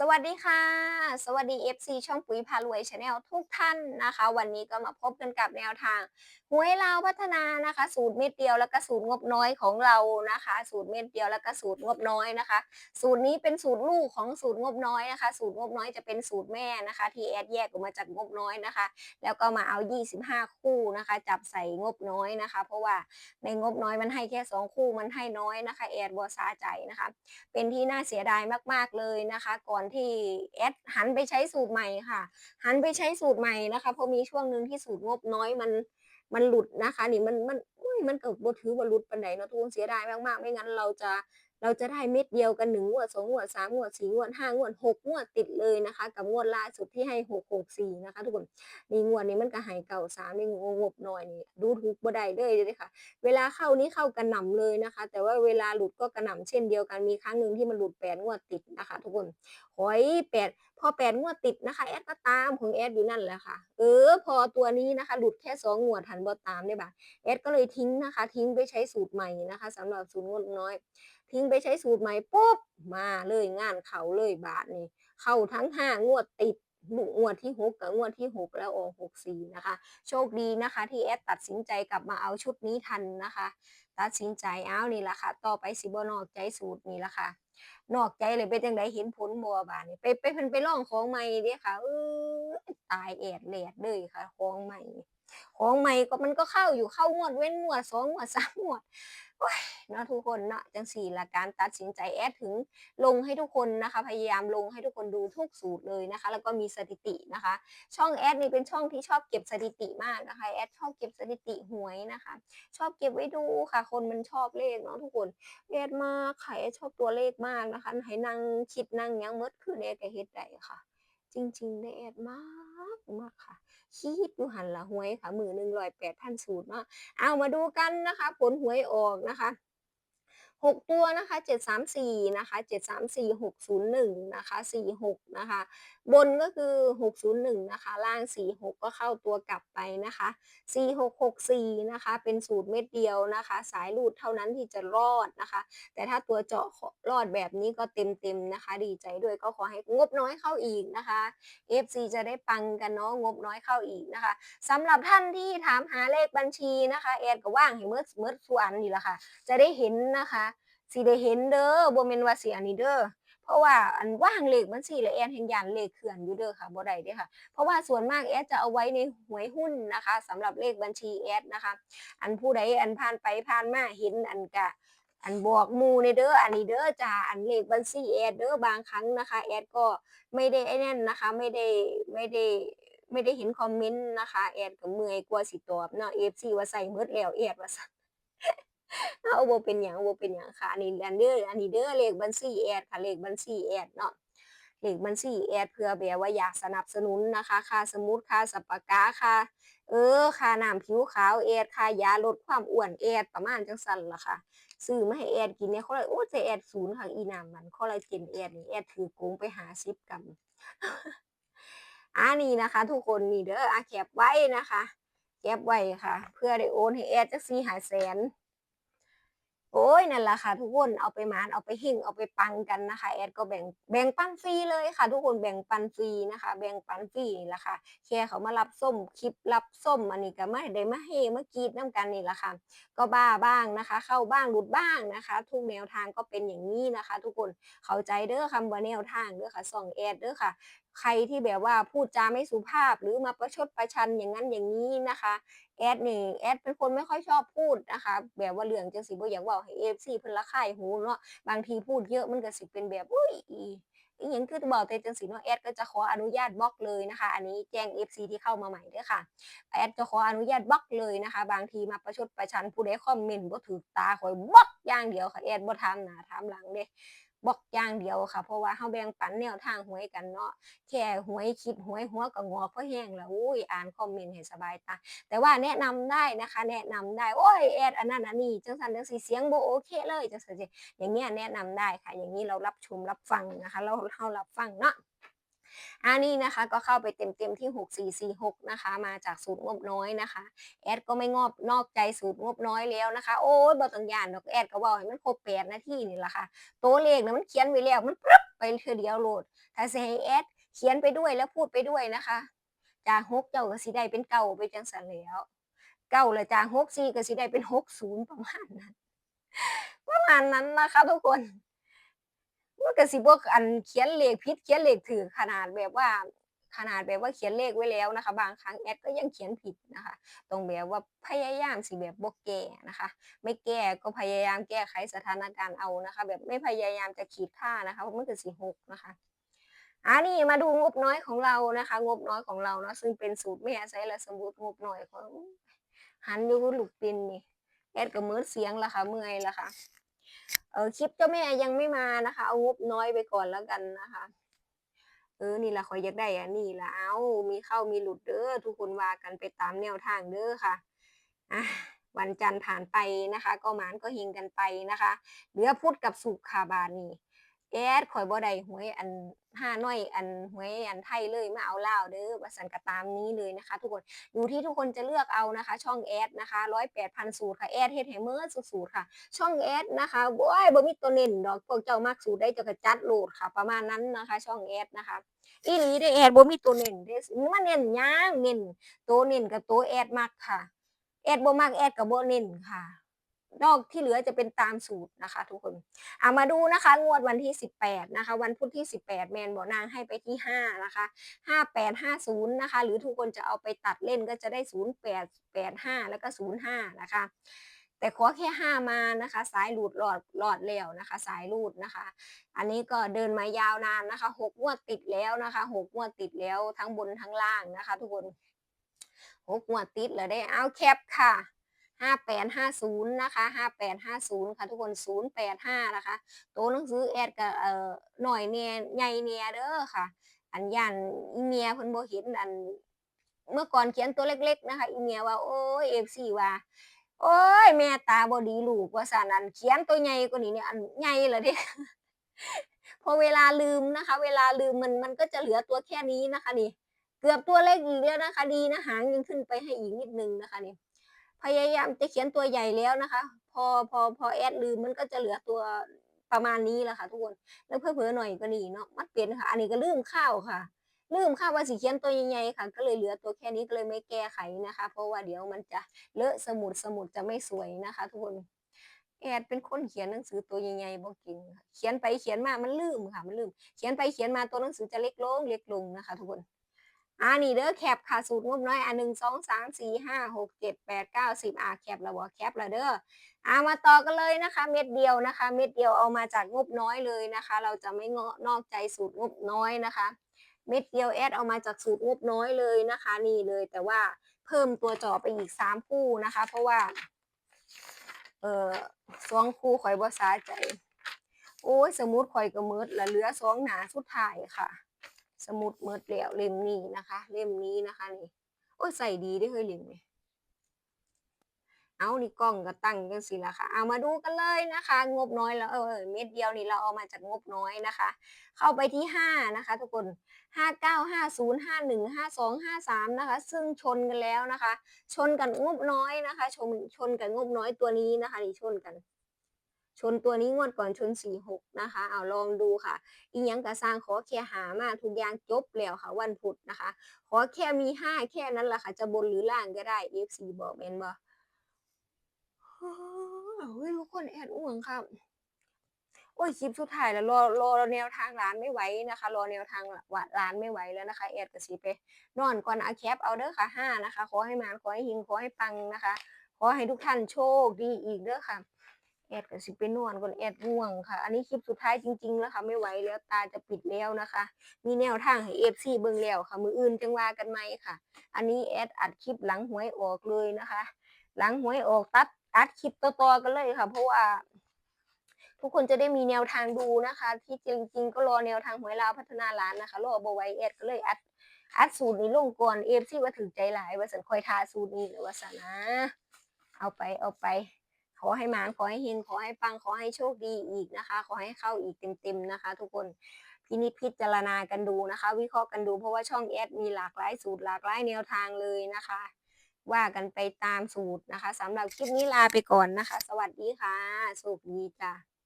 สวัสดีค่ะ สวัสดี FC ช่องปุ๋ยพารวยชาแนลทุกท่านนะคะ วันนี้ก็มาพบกันกับแนวทางหวยลาวพัฒนานะคะ สูตรเม็ดเดียวแล้วก็สูตรงบน้อยของเรานะคะ สูตรเม็ดเดียวแล้วก็สูตรงบน้อยนะคะ สูตรนี้เป็นสูตรลูกของสูตรงบน้อยนะคะ สูตรงบน้อยจะเป็นสูตรแม่นะคะ ที่แอดแยกออกมาจากงบน้อยนะคะ แล้วก็มาเอา 25 คู่นะคะ จับใส่งบน้อยนะคะ เพราะว่าในงบน้อยมันให้แค่ 2 คู่มันให้น้อยนะคะแอดบอซาใจนะคะ เป็นที่น่าเสียดายมากๆเลยนะคะ ก่อนที่แอดหันไปใช้สูตรใหม่ค่ะ หันไปใช้สูตรใหม่นะคะเพราะมีช่วงหนึ่งที่สูตรงบน้อยมันมันหลุดนะคะ นี่มันมันอุ้ยมันเกิดบถือว่าหลุดปันไหนเนาะทุกคนเสียดายมากๆไม่งั้นเราจะ เราจะได้เม็ดเดียวกันหนึ่งงวดสองงวดสามงวดสี่งวดห้างวดหกงวดติดเลยนะคะ กับงวดล่าสุดที่ให้หกหกสี่นะคะทุกคนนี่งวดนี้มันก็หายเก่าสามนี่งบหน้อยนี่ดูถูกบ่ได้เลยเลยค่ะ เวลาเข้านี้เข้ากระหน่ำเลยนะคะ แต่ว่าเวลาหลุดก็กระหน่ำเช่นเดียวกันมีครั้งหนึ่งที่มันหลุดแปดงวดติดนะคะ ทุกคนหอยแปดพอแปดงวดติดนะคะแอดก็ตามของแอดอยู่นั่นแหละค่ะ เออ พอตัวนี้นะคะ หลุดแค่สองงวดทันบอตามได้บ่าแอดก็เลยทิ้งนะคะ ทิ้งไปใช้สูตรใหม่นะคะสำหรับสูตรงวดน้อย ทิ้งไปใช้สูตรใหม่ปุ๊บมาเลยงานเขาเลยบาทนี่เข้าทั้งห้างวดติดงวดที่หกกับงวดที่หกแล้วออกหกสี่นะคะ โชคดีนะคะที่แอดตัดสินใจกลับมาเอาชุดนี้ทันนะคะ ตัดสินใจเอานี่ละค่ะ ต่อไปสิบนอกใจสูตรนี่ละค่ะ นอกใจเลยเป็นจังไดเห็นผลบัวบาดนี่ไปไปเพิ่นไปล่องของใหม่เด้ค่ะเออตายแอดแหลดเลยค่ะของใหม่ของใหม่ก็มันก็เข้าอยู่เข้างวดเว้นงวดสองงวดสามงวด เนาะทุกคนเนาะจังสี่ละการตัดสินใจแอดถึงลงให้ทุกคนนะคะ พยายามลงให้ทุกคนดูทุกสูตรเลยนะคะ แล้วก็มีสถิตินะคะ ช่องแอดนี่เป็นช่องที่ชอบเก็บสถิติมากนะคะแอดชอบเก็บสถิติหวยนะคะ ชอบเก็บไว้ดูค่ะ คนมันชอบเลขเนาะทุกคนแอดมากค่ะแอดชอบตัวเลขมากนะคะให้นั่งคิดนั่งยังมดคือแอดก็เฮ็ดได้ค่ะ จริงๆได้แอดมากมากค่ะคิดดูหันละหวยค่ะมือหนึ่งร้อยแปดพันสูตรเนาะเอามาดูกันนะคะ ผลหวยออกนะคะหกตัวนะคะเจ็ดสามสี่นะคะเจ็ดสามสี่หกศูนย์หนึ่งนะคะสี่หกนะคะ บนก็คือหกศูนย์หนึ่งนะคะ ล่างสี่หกก็เข้าตัวกลับไปนะคะสี่หกหกสี่นะคะ เป็นสูตรเม็ดเดียวนะคะ สายรูดเท่านั้นที่จะรอดนะคะ แต่ถ้าตัวเจาะรอดแบบนี้ก็เต็มๆนะคะ ดีใจด้วยก็ขอให้งบน้อยเข้าอีกนะคะ FC จะได้ปังกันเนาะงบน้อยเข้าอีกนะคะสำหรับท่านที่ถามหาเลขบัญชีนะคะแอดก็ว่างให้เมื่อเมื่อส่วนนี่แหละค่ะ จะได้เห็นนะคะสิได้เห็นเด้อบ่แม่นว่าสิอันนี้เด้อ เพราะว่าอันว่างเลขบัญชีและแอดแห่งยานเลขเคลื่อนอยู่เด้อค่ะบ่ได้เด้อค่ะ เพราะว่าส่วนมากแอดจะเอาไว้ในหวยหุ้นนะคะสำหรับเลขบัญชีแอดนะคะ อันผู้ใดอันผ่านไปผ่านมาเห็นอันกะอันบอกมูในเด้ออันนี้เด้อจ้าอันเลขบัญชีแอดเด้อบางครั้งนะคะแอดก็ไม่ได้ไอ้นั่นนะคะ ไม่ได้ไม่ได้ไม่ได้เห็นคอมเมนต์นะคะแอดก็เมื่อยกลัวสิตอบเนาะ FC ว่าใส่มิดแล้วแอดว่าซั่น เอาบ่เป็นหยังบ่เป็นหยังค่ะอันนี้อันเด้ออันนี้เด้อเลขบัญชีแอดค่ะเลขบัญชีแอดเนาะเลขบัญชีแอดเพื่อแบบว่าอยากสนับสนุนนะคะ ค่าสมุดค่าสัปปะกาค่าเออค่าน้ำผิวขาวแอดค่ายาลดความอ้วนแอดประมาณจังซั่นล่ะค่ะซื้อมาให้แอดกินเนี่ยเขาเลยโอ้แต่แอดศูนย์ค่ะอีน้ำมันคอลลาเจนแอดนี่แอดถือโกงไปหาซิปกรัมอันนี้นะคะ ทุกคนนี่เด้ออาแคปไว้นะคะแคปไว้ค่ะ เพื่อได้โอนให้แอดจักสี่หาแสน โอ้ยนั่นแหละค่ะ ทุกคนเอาไปมานเอาไปหิ่งเอาไปปังกันนะคะ แอดก็แบ่งแบ่งปันฟรีเลยค่ะ ทุกคนแบ่งปันฟรีนะคะ แบ่งปันฟรีนี่แหละค่ะแค่เขามารับส้มคลิปรับส้มอันนี้ก็ไม่ได้มาเฮมากรีดน้ำกันนี่แหละค่ะ ก็บ้าบ้างนะคะ เข้าบ้างหลุดบ้างนะคะ ทุกแนวทางก็เป็นอย่างนี้นะคะ ทุกคนเข้าใจเด้อคำว่าแนวทางเด้อค่ะส่องแอดเด้อค่ะ ใครที่แบบว่าพูดจาไม่สุภาพหรือมาประชดประชันอย่างนั้นอย่างนี้นะคะ แอดนี่แอดเป็นคนไม่ค่อยชอบพูดนะคะ แบบว่าเรื่องจังสิบ่อยากว้าให้ FC เพิ่นละค่ายหูเนาะบางทีพูดเยอะมันก็สิเป็นแบบอุ้ยอีอีหยังคือเว้าแต่จังสิเนาะแอดก็จะขออนุญาตบล็อกเลยนะคะ อันนี้แจ้ง FC ที่เข้ามาใหม่ด้อค่ะแอดจะขออนุญาตบล็อกเลยนะคะ บางทีมาประชดประชันผู้ใดคอมเมนต์บ่ถูกตาข่อยบล็อกอย่างเดียวค่ะแอดบ่ถามหน้าถามหลังเด้ บอกอย่างเดียวค่ะ เพราะว่าเฮาแบ่งปันแนวทางหวยกันเนาะแค่หวยคิดหวยหัวก็งอเพราะแห้งแล้วอุ้ยอ่านคอมเมนต์ให้สบายตาแต่ว่าแนะนำได้นะคะ แนะนำได้โอ้ยแอดอันนั้นอันนี้จังสันจังสีเสียงโบโอเคเลยจังสันจอย่างเงี้ยแนะนำได้ค่ะ อย่างนี้เรารับชมรับฟังนะคะ เราเรารับฟังเนาะ อันนี้นะคะก็เข้าไปเต็มๆที่ 6446 นะคะ มาจากสูตรงบน้อยนะคะแอดก็ไม่งอบนอกใจสูตรงบน้อยแล้วนะคะ โอ้ยบ่ต้องย่านดอกแอดก็เว้าให้มันครบ8นาทีนี่ละค่ะ ตัวเลขน่ะมันเขียนไว้แล้วมันปึ๊บไปเทื่อเดียวโหลด ถ้าสิให้แอดเขียนไปด้วยแล้วพูดไปด้วยนะคะ จากหกเจ้าก็สิได้เป็นเก้าไปจังสันแล้วเก้าล้วจากหกสี่ก็สิได้เป็นหกศูนย์ประมาณนั้นประมาณนั้นนะคะทุกคน มันก็สิบวกอันเขียนเลขผิดเขียนเลขถือขนาดแบบว่าขนาดแบบว่าเขียนเลขไว้แล้วนะคะ บางครั้งแอดก็ยังเขียนผิดนะคะ ตรงแบบว่าพยายามสิแบบบกแก้นะคะ ไม่แก้ก็พยายามแก้ไขสถานการณ์เอานะคะ แบบไม่พยายามจะขีดค่านะคะเพราะมันคือสีหกนะคะอันนี้มาดูงบน้อยของเรานะคะ งบน้อยของเราเนาะซึ่งเป็นสูตรไม่อาศัยและสมบูรณ์งบน้อยของหันอยู่ลูกปินนี่แอดก็มือเสียงละค่ะเมื่อยละค่ะ เออคลิปเจ้าแม่ยังไม่มานะคะ เอางบน้อยไปก่อนแล้วกันนะคะ เออนี่ละคอยอยากได้อะนนี้ละเอามีเข้ามีหลุดเด้อทุกคนว่ากันไปตามแนวทางเด้อค่ะอะวันจันทร์ผ่านไปนะคะ ก็หมานก็เฮงกันไปนะคะ เหลือพุธกับสุขคาบานนี่ แอดข่อยบ่ได้หวยอันห้าน้อยอันหวยอันไทยเลยมาเอาเล่าเด้อว่าสันกระตามนี้เลยนะคะ ทุกคนอยู่ที่ทุกคนจะเลือกเอานะคะ ช่องแอดนะคะร้อยแปดพันสูตรค่ะแอดเฮ็ดให้เมื่อสูตรค่ะ ช่องแอดนะคะโอ้ยบ่มีตัวเน้นดอกพวกเจ้ามากสูตรได้จะกระจัดโหลดค่ะ ประมาณนั้นนะคะ ช่องแอดนะคะอีหลีได้แอดบ่มีตัวเน้นเด้มาเน้นย่างเน้นตัวเน้นกับตัวแอดมักค่ะแอดบ่มักแอดกับบ่เน้นค่ะ นอกที่เหลือจะเป็นตามสูตรนะคะ ทุกคนเอามาดูนะคะ งวดวันที่ 18 นะคะ วันพุธที่ 18 แมนบอกนางให้ไปที่ 5 นะคะ 5850 นะคะ หรือทุกคนจะเอาไปตัดเล่นก็จะได้ 0885 แล้วก็ 05 นะคะแต่ขอแค่5มานะคะ สายหลุดหลอดหลอดแล้วนะคะ สายรูดนะคะ อันนี้ก็เดินมายาวนานนะคะ6งวดติดแล้วนะคะ6งวดติดแล้วทั้งบนทั้งล่างนะคะ ทุกคนหกงวดติดแล้วได้เอาแคปค่ะ ห้าแปดห้าศูนย์นะคะห้าแปดห้าศูนย์ค่ะทุกคนศูนย์แปดห้านะคะตัวหนังสือแอดกับเอ่อหน่อยเนียใหญ่เนียเด้อค่ะ อันยันอีเมียเพิ่นบ่เห็นอันเมื่อก่อนเขียนตัวเล็ก ๆ นะคะ อีเมียว่าโอ้ยเอฟซีว่าโอ้ยแม่ตาบ่ดีลูกว่าสานันเขียนตัวใหญ่กว่านี้เนี่ยอันใหญ่เลยเด้พอเวลาลืมนะคะ เวลาลืมมันมันก็จะเหลือตัวแค่นี้นะคะนี่ เกือบตัวเล็กอีกแล้วนะคะ ดีนะหางยังขึ้นไปให้อีกนิดนึงนะคะนี่ พยายามจะเขียนตัวใหญ่แล้วนะคะ พอพอพอแอดลืมมันก็จะเหลือตัวประมาณนี้แหละค่ะ ทุกคนแล้วเพื่อเผลอหน่อยก็นี่เนาะมันเปลี่ยนค่ะ อันนี้ก็ลืมข้าวค่ะลืมข้าวว่าสีเขียนตัวใหญ่ๆค่ะ ก็เลยเหลือตัวแค่นี้ก็เลยไม่แก้ไขนะคะ เพราะว่าเดี๋ยวมันจะเลอะสมุดสมุดจะไม่สวยนะคะ ทุกคนแอดเป็นคนเขียนหนังสือตัวใหญ่ๆบ่เก่งเขียนไปเขียนมามันลืมค่ะ มันลืม เขียนไปเขียนมาตัวหนังสือจะเล็กลงเล็กลงนะคะ ทุกคน อ่านี่เด้อแคปค่ะสูตรงบน้อยอะหนึ่งสองสามสี่ห้าหกเจ็ดแปดเก้าสิบอ่าแคปแล้วบ่แคปแล้วเด้ออ่ามาต่อกันเลยนะคะ เม็ดเดียวนะคะ เม็ดเดียวเอามาจากงบน้อยเลยนะคะ เราจะไม่งอนอกใจสูตรงบน้อยนะคะ เม็ดเดียวแอดเอามาจากสูตรงบน้อยเลยนะคะ นี่เลยแต่ว่าเพิ่มตัวจ่อไปอีกสามคู่นะคะ เพราะว่าเออสองคู่ข่อยบ่สาใจ โอ้ยสมุดข่อยก็มืดละเหลือสองหนาสุดท้ายค่ะ สมุดเมิดแล้วเล่มนี้นะคะ เล่มนี้นะคะนี่โอ้ยใส่ดีได้เฮ้ยเล่มนี้เอานี่กล้องก็ตั้งกันสิละค่ะ เอามาดูกันเลยนะคะ งบน้อยแล้วเออเม็ดเดียวนี่เราเอามาจากงบน้อยนะคะ เข้าไปที่ห้านะคะ ทุกคนห้าเก้าห้าศูนย์ห้าหนึ่งห้าสองห้าสามนะคะ ซึ่งชนกันแล้วนะคะ ชนกันงบน้อยนะคะ ชนชนกันงบน้อยตัวนี้นะคะนี่ชนกัน ชนตัวนี้งวดก่อนชนสี่หกนะคะ เอาลองดูค่ะ อีหยังกระสร้างขอแค่หามาทุกอย่างจบแล้วค่ะ วันพุธนะคะ ขอแค่มีห้าแค่นั้นแหละค่ะ จะบนหรือล่างก็ได้ FC บอกแม่นบ่เฮ้ยทุกคนแอดอ้วงครับโอ้ยคลิปสุดท้ายแล้วรอรอแนวทางร้านไม่ไหวนะคะ รอแนวทางว่าร้านไม่ไหวแล้วนะคะแอดก็สิไปนอนก่อนอาแคปเอาเด้อค่ะห้านะคะ ขอให้มาขอให้หิงขอให้ปังนะคะ ขอให้ทุกท่านโชคดีอีกเด้อค่ะ แอดก็สิไปนอนก่อนแอดง่วงค่ะ อันนี้คลิปสุดท้ายจริงๆแล้วค่ะ ไม่ไหวแล้วตาจะปิดแล้วนะคะ มีแนวทางให้เอฟซีเบิ่งแล้วค่ะ มืออื่นจังว่ากันไหมค่ะ อันนี้แอดอัดคลิปหลังหวยออกเลยนะคะ หลังหวยออกตัดอัดคลิปต่อๆกันเลยค่ะ เพราะว่า ทุกคนจะได้มีแนวทางดูนะคะ ที่จริง ๆ ก็รอแนวทางหวยลาวพัฒนาร้านนะคะรอบไว้แอดก็เลยอัดอัดสูตรนี้ลงก่อนเอฟซีว่าถึงใจหลายว่าสันคอยทาสูตรนี้หรือว่าสันนะเอาไปเอาไป ขอให้หมานขอให้เฮงขอให้ปังขอให้โชคดีอีกนะคะ ขอให้เข้าอีกเต็มๆนะคะ ทุกคนพินิจพิจารณากันดูนะคะ วิเคราะห์กันดูเพราะว่าช่องแอดมีหลากหลายสูตรหลากหลายแนวทางเลยนะคะ ว่ากันไปตามสูตรนะคะสำหรับคลิปนี้ลาไปก่อนนะคะ สวัสดีค่ะสุขดีจ้ะ